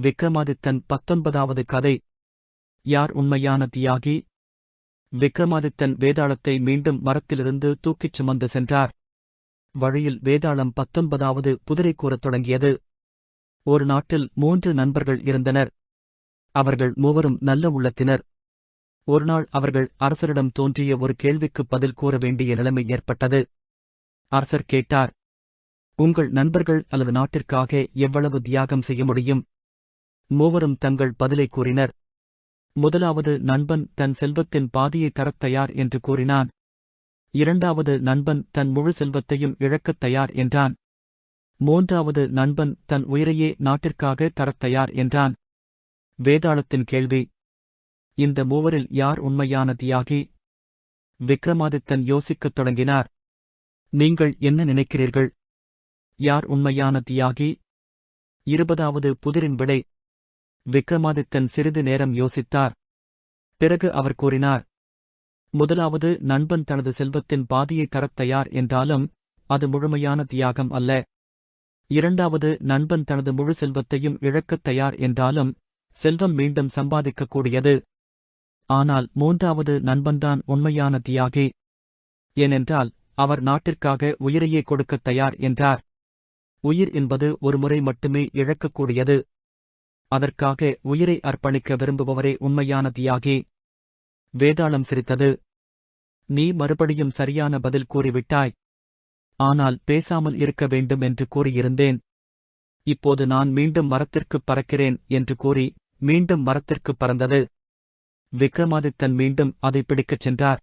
விக்ரமாதித்தன் பத்தொன்பதாவது கதை. யார் உண்மையான தியாகி? விக்ரமாதித்தன் வேதாளத்தை மீண்டும் மரத்திலிருந்து தூக்கிச் சுமந்து சென்றார். வழியில் வேதாளம் பத்தொன்பதாவது புதிரை கூறத் தொடங்கியது. ஒரு நாட்டில் மூன்று நண்பர்கள் இருந்தனர். அவர்கள் மூவரும் நல்ல உள்ளத்தினர். ஒருநாள் அவர்கள் அரசரிடம் தோன்றிய ஒரு கேள்விக்கு பதில் கூற வேண்டிய நிலைமை ஏற்பட்டது. அரசர் கேட்டார் உங்கள் நண்பர்கள் அல்லது நாட்டிற்காக எவ்வளவு தியாகம் செய்ய முடியும்? மூவரும் தங்கள் பதிலை கூறினர். முதலாவது நண்பன் தன் செல்வத்தின் பாதியை தரத் தயார் என்று கூறினான். இரண்டாவது நண்பன் தன் முழு செல்வத்தையும் இழக்கத் தயார் என்றான். மூன்றாவது நண்பன் தன் உயிரையே நாட்டிற்காக தரத் தயார் என்றான். வேதாளத்தின் கேள்வி. இந்த மூவரில் யார் உண்மையான தியாகி விக்ரமாதித்தன் யோசிக்கத் தொடங்கினார். நீங்கள் என்ன நினைக்கிறீர்கள்? யார் உண்மையான தியாகி இருபதாவது புதிரின் விடை. விக்ரமாதித்தன் சிறிது நேரம் யோசித்தார். பிறகு அவர் கூறினார் முதலாவது நண்பன் தனது செல்வத்தின் பாதியை தரத் தயார் என்றாலும் அது முழுமையான தியாகம் அல்ல. இரண்டாவது நண்பன் தனது முழு செல்வத்தையும் இழக்கத் தயார் என்றாலும் செல்வம் மீண்டும் சம்பாதிக்கக்கூடியது. ஆனால் மூன்றாவது நண்பன்தான் உண்மையான தியாகி. ஏனென்றால் அவர் நாட்டிற்காக உயிரையே கொடுக்கத் தயார் என்றார். உயிர் என்பது ஒருமுறை மட்டுமே இழக்கக்கூடியது. அதற்காக உயிரை அர்ப்பணிக்க விரும்புபவரே உண்மையான தியாகி. வேதாளம் சிரித்தது. நீ மறுபடியும் சரியான பதில் கூறிவிட்டாய். ஆனால் பேசாமல் இருக்க வேண்டும் என்று கூறியிருந்தேன். இப்போது நான் மீண்டும் மரத்திற்குப் பறக்கிறேன் என்று கூறி மீண்டும் மரத்திற்குப் பறந்தது. விக்ரமாதித்தன் மீண்டும் அதை பிடிக்கச் சென்றார்.